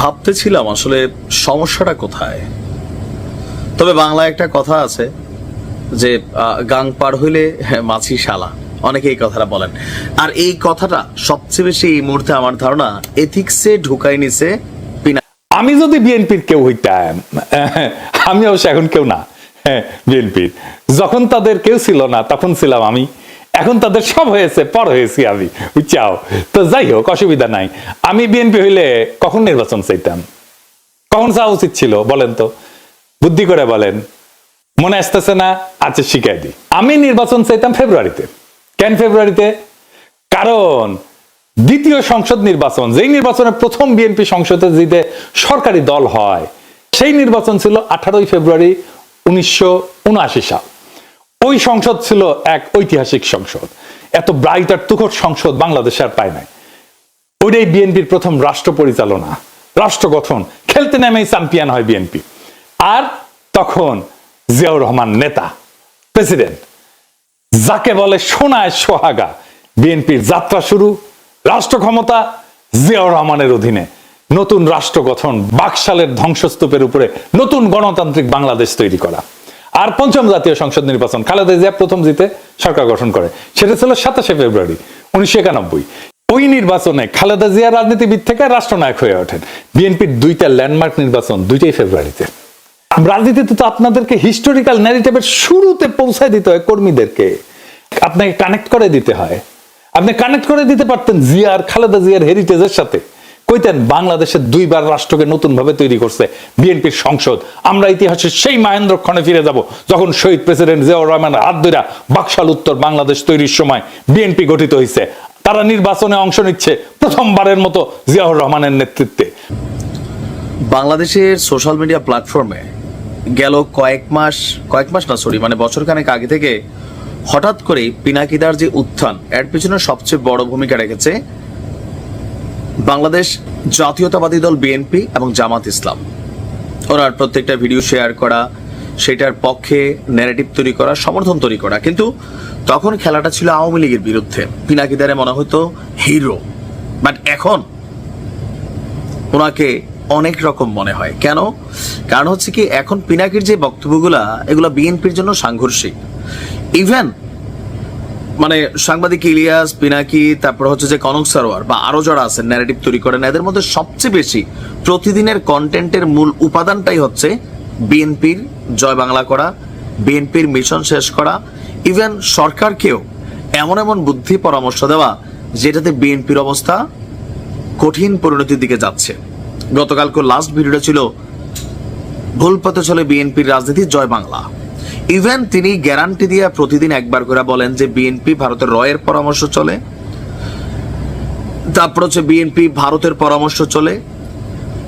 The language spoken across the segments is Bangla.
ভাবতেছিলাম আসলে সমস্যাটা কোথায়। তবে বাংলায় একটা কথা আছে যে গাং পার হইলে মাছি শালা। অনেকে এই কথাটা বলেন। আর এই কথাটা সবচেয়ে বেশি এই মুহূর্তে আমার ধারণা, এথিক্সে ঢুকাই নিছে আমি যদি বিএনপির কেউ হইতাম আমি অবশ্য এখন কেউ না হ্যাঁ বিএনপির। যখন তাদের কেউ ছিল না, তখন ছিলাম আমি। এখন তাদের সব হয়েছে, পর হয়েছি আমি, বুঝছাও? তো যাই হোক, অসুবিধা নাই। আমি বিএনপি হইলে কখন নির্বাচন চাইতাম? কখন চাওয়া উচিত ছিল, বলেন তো? বুদ্ধি করে বলেন। মনে আসতেছে না আচ্ছা শিখাই দিই আমি নির্বাচন চাইতাম ফেব্রুয়ারিতে। কেন ফেব্রুয়ারিতে? কারণ দ্বিতীয় সংসদ নির্বাচন, যেই নির্বাচনে প্রথম বিএনপি সংসদে জিতে সরকারি দল হয়, সেই নির্বাচন ছিল আঠারোই ফেব্রুয়ারি উনিশশো সাল। ওই সংসদ ছিল এক ঐতিহাসিক সংসদ। এত ব্রাইট আর তুখর সংসদ বাংলাদেশ আর পায় নাই। ওইটাই বিএনপির প্রথম রাষ্ট্র পরিচালনা, রাষ্ট্র গঠন। খেলতে নেমেই চ্যাম্পিয়ন হয় বিএনপি। আর তখন জিয়াউর রহমান নেতা, প্রেসিডেন্ট। যাকে বলে সোনায় সোহাগা, বিএনপির যাত্রা শুরু, রাষ্ট্র ক্ষমতা জিয়াউর রহমানের অধীনে। নতুন রাষ্ট্র গঠন, বাকশালের ধ্বংসস্তূপের উপরে নতুন গণতান্ত্রিক বাংলাদেশ তৈরি করা। আর পঞ্চম জাতীয় সংসদ নির্বাচন। খালেদা জিয়া প্রথম জিতে সরকার গঠন করে। সেটা ছিল সাতাশে ফেব্রুয়ারি উনিশশো একানব্বই। ওই নির্বাচনে খালেদা জিয়া রাজনীতিবিদ থেকে রাষ্ট্রনায়ক হয়ে ওঠেন। বিএনপির দুইটা ল্যান্ডমার্ক নির্বাচন দুইটাই ফেব্রুয়ারিতে। রাজনীতিতে তো আপনাদেরকে হিস্টোরিক্যাল ন্যারেটিভের শুরুতে পৌঁছায় দিতে হয় কর্মীদেরকে। আপনাকে কানেক্ট করে দিতে হয়। আপনি কানেক্ট করে দিতে পারতেন জিয়ার খালেদা জিয়ার হেরিটেজের সাথে। কইতেন বাংলাদেশের দুইবার রাষ্ট্রকে নতুন ভাবে তৈরি করছে বিএনপির সংসদ। আমরা ইতিহাসের সেই মাহেন্দ্র ক্ষণে ফিরে যাব, যখন শহীদ প্রেসিডেন্ট জিয়াউর রহমান হাত ধইরা বাকশাল উত্তর বাংলাদেশ তৈরির সময় বিএনপি গঠিত হয়েছে তারা নির্বাচনে অংশ নিচ্ছে প্রথমবারের মতো জিয়াউর রহমানের নেতৃত্বে। বাংলাদেশের সোশ্যাল মিডিয়া প্ল্যাটফর্মে গেল কয়েক মাস কয়েক মাস না, সরি মানে বছরখানেক আগে থেকে হঠাৎ করে পিনাকিদার যে উত্থান, এর পিছনে সবচেয়ে বড় ভূমিকা রেখেছে বাংলাদেশ জাতীয়তাবাদী দল বিএনপি এবং জামাত ইসলাম। ওনার প্রত্যেকটা ভিডিও শেয়ার করা, সেটার পক্ষে ন্যারেটিভ তৈরি করা, সমর্থন তৈরি করা। কিন্তু তখন খেলাটা ছিল আওয়ামী লীগের বিরুদ্ধে। পিনাকিদারে মনে হতো হিরো বাট এখন ওনাকে অনেক রকম মনে হয়। কেন? কারণ হচ্ছে কি, এখন পিনাকির যে বক্তব্যগুলা, এগুলো বিএনপির জন্য সাংঘর্ষিক। ইভেন মানে সাংবাদিক ইলিয়াস, পিনাকি, তারপর হচ্ছে যে কনক সারোয়ার বা আরও যারা আছেন ন্যারেটিভ তৈরি করেন, এদের মধ্যে সবচেয়ে বেশি প্রতিদিনের কন্টেন্টের মূল উপাদানটাই হচ্ছে বিএনপির জয় বাংলা করা, বিএনপির মিশন শেষ করা ইভেন সরকারকেও এমন এমন বুদ্ধি পরামর্শ দেওয়া, যেটাতে বিএনপির অবস্থা কঠিন পরিণতির দিকে যাচ্ছে। গতকালকে লাস্ট ভিডিওটা ছিল, ভুল পথে চলে বিএনপির রাজনীতি জয় বাংলা। ইভেন তিনি গ্যারান্টি দিয়ে প্রতিদিন একবার করে বলেন যে বিএনপি ভারতের রয়ের পরামর্শ চলে। তারপর হচ্ছে বিএনপি ভারতের পরামর্শ চলে।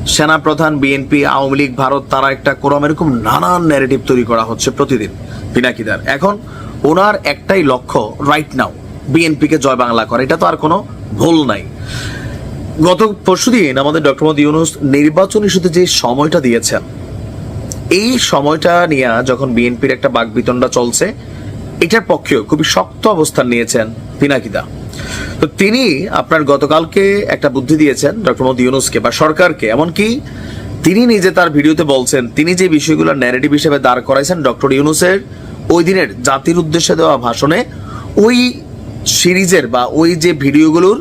সেনাপ্রধান বিএনপি, আওয়ামী লীগ, ভারত, তারা একটা কোরম এরকম নানান ন্যারেটিভ তৈরি করা হচ্ছে প্রতিদিন পিনাকিদার। এখন ওনার একটাই লক্ষ্য রাইট নাও বিএনপিকে জয় বাংলা করে। এটা তো আর কোনো ভুল নাই। গত পরশুদিন আমাদের ডক্টর মোদী ইউনুস নির্বাচন ইস্যুতে যে সময়টা দিয়েছেন এই সময়টা নিয়ে যখন বিএনপির একটা বাকবিতণ্ডা চলছে, এটার পক্ষেও খুবই শক্ত অবস্থান নিয়েছেন পিনাকিদা। তো তিনি আপনার গতকালকে একটা বুদ্ধি দিয়েছেন, ডক্টর মোদী ইউনুসকে বা সরকারকে, এমনকি তিনি নিজে তার ভিডিওতে বলছেন, তিনি যে বিষয়গুলো ন্যারেটিভ হিসেবে দাঁড় করাইছেন ডক্টর ইউনুসের, ওই দিনের জাতির উদ্দেশ্যে দেওয়া ভাষণে, ওই সিরিজের বা ওই যে ভিডিওগুলোর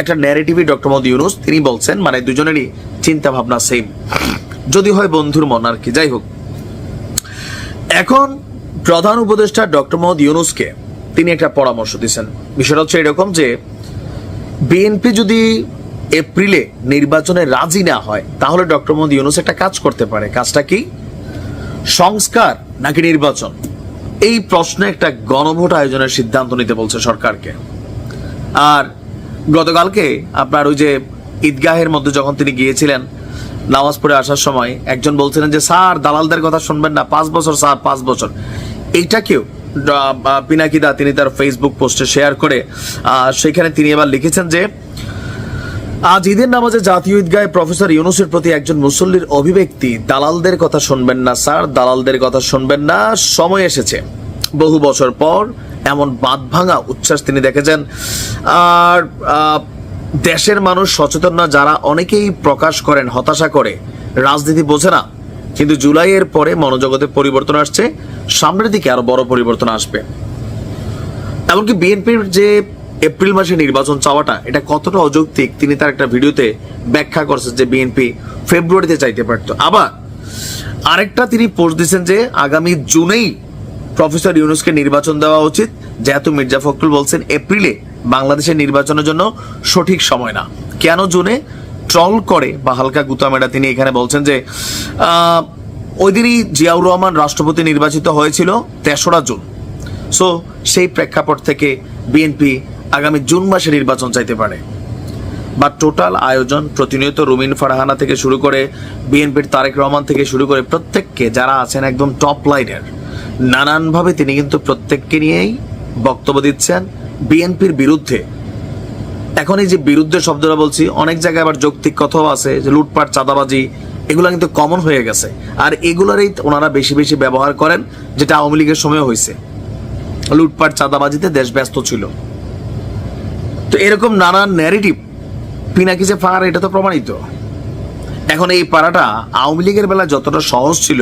একটা ন্যারেটিভই ডক্টর মোদী ইউনুস, তিনি বলছেন মানে দুজনেরই চিন্তা ভাবনা সেম যদি হয় বন্ধুর মন আর কি যাই হোক। এখন প্রধান উপদেষ্টা ডক্টর মোহাম্মদ ইউনুসকে তিনি একটা পরামর্শ দিয়েছেন। বিষয়টা হচ্ছে এরকম যে, বিএনপি যদি এপ্রিলে নির্বাচনে রাজি না হয়, তাহলে ডক্টর মোহাম্মদ ইউনুস একটা কাজ করতে পারে। কাজটা কি? সংস্কার নাকি নির্বাচন? এই প্রশ্নে একটা গণভোট আয়োজনের সিদ্ধান্ত নিতে বলছে সরকারকে। আর গতকালকে আপনার ওই যে ঈদগাহের মধ্যে যখন তিনি গিয়েছিলেন নামাজ পড়ে আসার সময় একজন বলছিলেন যে, স্যার, দালালদের কথা শুনবেন না। পাঁচ বছর, স্যার, পাঁচ বছর। এইটাকেও পিনাকিদা, তিনি তার ফেসবুক পোস্টে শেয়ার করে সেখানে তিনি এবার লিখেছেন যে, আজ ঈদের নামাজে জাতীয় ঈদগাহে প্রফেসর ইউনুসের প্রতি একজন মুসল্লির অভিব্যক্তি, দালালদের কথা শুনবেন না, স্যার, দালালদের কথা শুনবেন না। সময় এসেছে। বহু বছর পর এমন বাঁধ ভাঙা উচ্ছ্বাস তিনি দেখেছেন। আর দেশের মানুষ সচেতন না, যারা অনেকেই প্রকাশ করেন, হতাশা করে। রাজনীতি বোঝে না। কিন্তু জুলাইয়ের পরে মনোজগতে পরিবর্তন আসছে। সামনের দিকে আরও বড় পরিবর্তন আসবে। এমনকি বিএনপির যে এপ্রিল মাসে নির্বাচন চাওয়াটা, এটা কতটা অযৌক্তিক, তিনি তার একটা ভিডিওতে ব্যাখ্যা করছেন যে বিএনপি ফেব্রুয়ারিতে চাইতে পারত। আবার আরেকটা তিনি পোস্ট দিয়েছেন যে আগামী জুনেই প্রফেসর ইউনুসকে নির্বাচন দেওয়া উচিত, যেহেতু মির্জা ফখরুল বলছেন এপ্রিলে বাংলাদেশের নির্বাচনের জন্য সঠিক সময় না। কেন জুনে? ট্রল করে বা হালকা গুতামেরা তিনি এখানে বলছেন যে ওই দিনই জিয়াউর রহমান রাষ্ট্রপতি নির্বাচিত হয়েছিল তেসরা জুন। সো সেই প্রেক্ষাপট থেকে বিএনপি আগামী জুন মাসে নির্বাচন চাইতে পারে। বা টোটাল আয়োজন প্রতিনিয়ত রুমিন ফারহানা থেকে শুরু করে বিএনপির তারেক রহমান থেকে শুরু করে প্রত্যেককে, যারা আছেন একদম টপ লাইনের নানানভাবে তিনি কিন্তু প্রত্যেককে নিয়েই বক্তব্য দিচ্ছেন। বিএনপির বিরুদ্ধে। এখন এই যে বিরুদ্ধে শব্দটা বলছি, অনেক জায়গায় আবার যৌক্তিক কথাও আছে, যে লুটপাট, চাঁদাবাজি, এগুলো কিন্তু কমন হয়ে গেছে। আর এগুলোরই ওনারা বেশি বেশি ব্যবহার করেন, যেটা আওয়ামী লীগের সময় হয়েছে। লুটপাট, চাঁদাবাজিতে দেশ ব্যস্ত ছিল। তো এরকম নানান ন্যারেটিভ পিনাকি যে পাহাড় এটা তো প্রমাণিত। এখন এই পাড়াটা আওয়ামী লীগের বেলায় যতটা সহজ ছিল,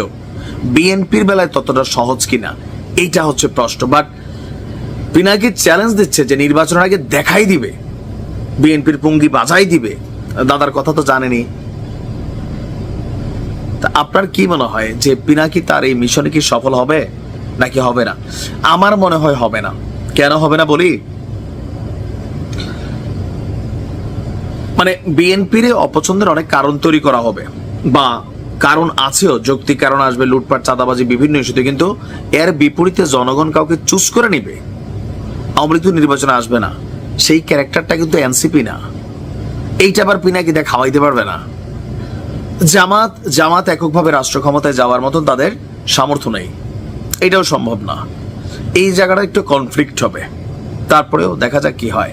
বিএনপির বেলায় ততটা সহজ কিনা, এইটা হচ্ছে প্রশ্ন। বাট পিনাকি চ্যালেঞ্জ দিচ্ছে যে নির্বাচনের আগে দেখাই দিবে। বিএনপির পুঙ্গি বাজাই দিবে। দাদার কথা তো জানেনি। তা আপনার কি মনে হয় যে পিনাকি তার এই মিশনে কি সফল হবে, নাকি হবে না? আমার মনে হয় হবে না। কেন হবে না বলি? মানে বিএনপির অপছন্দের অনেক কারণ তৈরি করা হবে, বা কারণ আছেও, যৌক্তিক কারণ আসবে, লুটপাট, চাঁদাবাজি, বিভিন্ন ইস্যুতে, কিন্তু এর বিপরীতে জনগণ কাউকে চুজ করে নিবে। আওয়ামী লীগ নির্বাচনে আসবে না। সেই ক্যারেক্টারটা কিন্তু এনসিপি না। এইটা আবার পিনাকি দেখ খাওয়াইতে পারবে না। জামাত জামাত এককভাবে রাষ্ট্র ক্ষমতায় যাওয়ার মতন তাদের সামর্থ্য নেই। এটাও সম্ভব না। এই জায়গাটা একটু কনফ্লিক্ট হবে। তারপরেও দেখা যাক কি হয়।